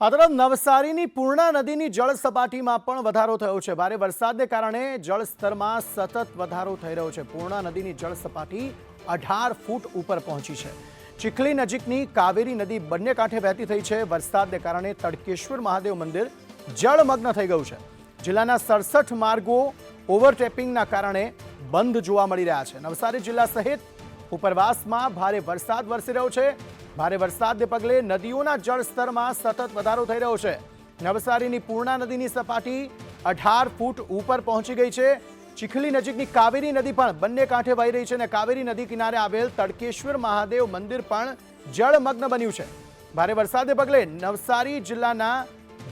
આ તરફ નવસારીની પૂર્ણા નદીની જળ સપાટીમાં પણ વધારો થયો છે. ભારે વરસાદને કારણે જળસ્તરમાં સતત વધારો થઈ રહ્યો છે. પૂર્ણા નદીની જળ સપાટી અઢાર ફૂટ ઉપર પહોંચી છે. ચીખલી નજીકની કાવેરી નદી બંને કાંઠે વહેતી થઈ છે. વરસાદને કારણે તડકેશ્વર મહાદેવ મંદિર જળમગ્ન થઈ ગયું છે. જિલ્લાના સડસઠ માર્ગો ઓવરટેપિંગના કારણે બંધ જોવા મળી રહ્યા છે. નવસારી જિલ્લા સહિત ઉપરવાસમાં ભારે વરસાદ વરસી રહ્યો છે. ભારે વરસાદને પગલે નદીઓના જળસ્તરમાં સતત વધારો થઈ રહ્યો છે. નવસારીની પૂર્ણા નદીની સપાટી અઢાર ફૂટ ઉપર પહોંચી ગઈ છે. ચીખલી નજીકની કાવેરી નદી પણ બંને કાંઠે વહી રહી છે અને કાવેરી નદી કિનારે આવેલ તડકેશ્વર મહાદેવ મંદિર પણ જળમગ્ન બન્યું છે. ભારે વરસાદને પગલે નવસારી જિલ્લાના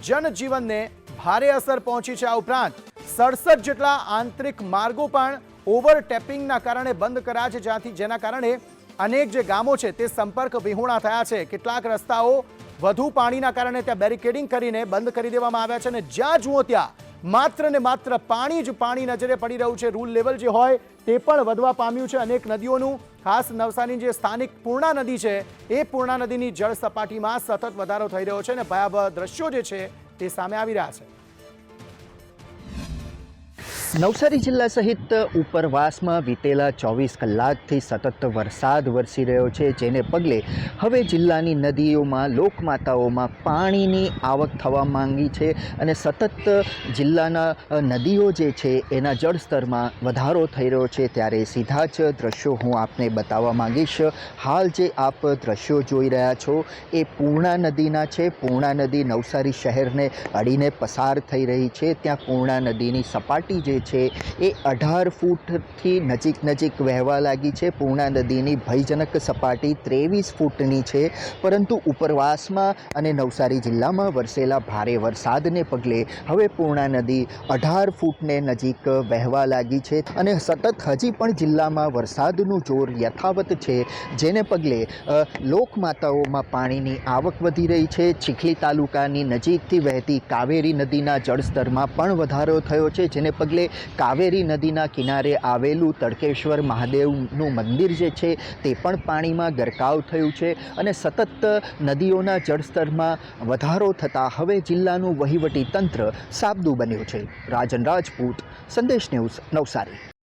જનજીવનને ભારે અસર પહોંચી છે આ ઉપરાંત સડસઠ જેટલા આંતરિક માર્ગો પણ ઓવરટેપિંગના કારણે બંધ કર્યા છે, જ્યાંથી જેના કારણે અનેક જે ગામો છે તે સંપર્ક વિહોણા થયા છે. કેટલાક રસ્તાઓ વધુ પાણીના કારણે ત્યાં બેરિકેડિંગ કરીને બંધ કરી દેવામાં આવ્યા છે અને જ્યાં જુઓ ત્યાં માત્ર ને માત્ર પાણી જ પાણી નજરે પડી રહ્યું છે. રૂલ લેવલ જે હોય તે પણ વધવા પામ્યું છે. અનેક નદીઓનું, ખાસ નવસારીની જે સ્થાનિક પૂર્ણા નદી છે, એ પૂર્ણા નદીની જળ સપાટીમાં સતત વધારો થઈ રહ્યો છે અને ભયાવહ દ્રશ્યો જે છે તે સામે આવી રહ્યા છે. નવસારી જિલ્લા સહિત ઉપરવાસમાં વીતેલા ચોવીસ કલાકથી સતત વરસાદ વરસી રહ્યો છે, જેને પગલે હવે જિલ્લાની નદીઓમાં લોકમાતાઓમાં પાણીની આવક થવા માંગી છે અને સતત જિલ્લાના નદીઓ જે છે એના જળસ્તરમાં વધારો થઈ રહ્યો છે. ત્યારે સીધા જ દ્રશ્યો હું આપને બતાવવા માંગીશ. હાલ જે આપ દ્રશ્યો જોઈ રહ્યા છો એ પૂર્ણા નદીના છે. પૂર્ણા નદી નવસારી શહેરને અડીને પસાર થઈ રહી છે. ત્યાં પૂર્ણા નદીની સપાટી જે છે. એ અઢાર ફૂટથી નજીક નજીક વહેવા લાગી છે. પૂર્ણા નદીની ભયજનક સપાટી ત્રેવીસ ફૂટની છે. પરંતુ ઉપરવાસમાં અને નવસારી જિલ્લામાં વરસેલા ભારે વરસાદને પગલે હવે પૂર્ણા નદી અઢાર ફૂટને નજીક વહેવા લાગી છે અને સતત હજી પણ જિલ્લામાં વરસાદનું જોર યથાવત છે. જેને પગલે લોકમાતાઓમાં પાણીની આવક વધી રહી છે. ચીખલી તાલુકાની નજીકથી વહેતી કાવેરી નદીના જળસ્તરમાં પણ વધારો થયો છે. જેને પગલે કાવેરી નદીના કિનારે આવેલું તડકેશ્વર મહાદેવનું મંદિર જે છે તે પણ પાણીમાં ગરકાવ થયું છે અને સતત નદીઓના જળસ્તરમાં વધારો થતાં હવે જિલ્લાનું વહીવટી તંત્ર સાબદું બન્યું છે. રાજન રાજપૂત, સંદેશ ન્યૂઝ નવસારી.